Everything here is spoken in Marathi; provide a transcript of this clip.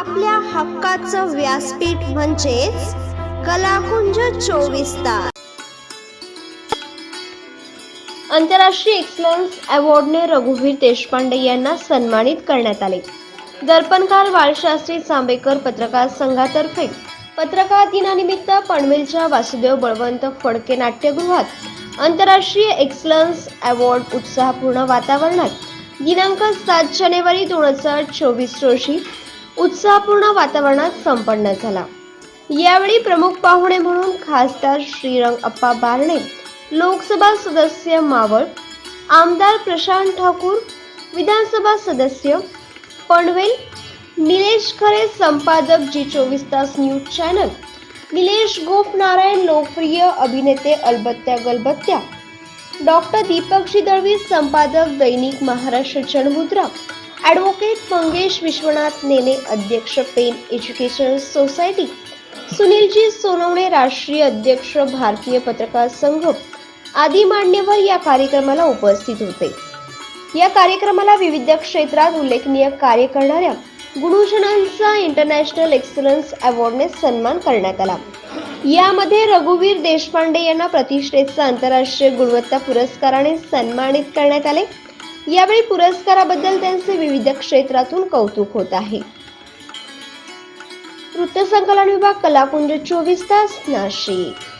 आपल्या हक्काचं व्यासपीठ म्हणजेच कलाकुंज चोवीस तास. आंतरराष्ट्रीय एक्सलन्स अवॉर्डने रघुवीर देशपांडे यांना सन्मानित करण्यात आले. दर्पणकार बाळशास्त्री चांबेकर पत्रकार संघातर्फे. पत्रकार दिनानिमित्त पनवेलच्या वासुदेव बळवंत फडके नाट्यगृहात आंतरराष्ट्रीय एक्सलन्स अवॉर्ड उत्साहपूर्ण वातावरणात. दिनांक सात जानेवारी दोन हजार चोवीस रोजी उत्साहपूर्ण वातावरणात संपन्न झाला. यावेळी प्रमुख पाहुणे म्हणून खासदार श्रीरंग अप्पा बारणे लोकसभा सदस्य मावळ आमदार प्रशांत ठाकूर विधानसभा सदस्य पनवेल निलेश खरे संपादक जी चोवीस तास न्यूज चॅनल निलेश गोप नारायण लोकप्रिय अभिनेते अलबत्त्या गलबत्त्या डॉक्टर दीपक दळवी संपादक दैनिक महाराष्ट्र जनमुद्रा ॲडव्होकेट मंगेश विश्वनाथ नेने अध्यक्ष पेन एज्युकेशनल सोसायटी सुनीलजी सोनवणे राष्ट्रीय अध्यक्ष भारतीय पत्रकार संघ आदी मान्यवर या कार्यक्रमाला उपस्थित होते. या कार्यक्रमाला विविध क्षेत्रात उल्लेखनीय कार्य करणाऱ्या गुरुजनांचा इंटरनॅशनल एक्सलन्स अवॉर्डने सन्मान करण्यात आला. यामध्ये रघुवीर देशपांडे यांना प्रतिष्ठेचा आंतरराष्ट्रीय गुणवत्ता पुरस्काराने सन्मानित करण्यात आले. यावेळी पुरस्काराबद्दल त्यांचे विविध क्षेत्रातून कौतुक होत आहे. वृत्तसंकलन विभाग कलाकुंज चोवीस तास नाशिक.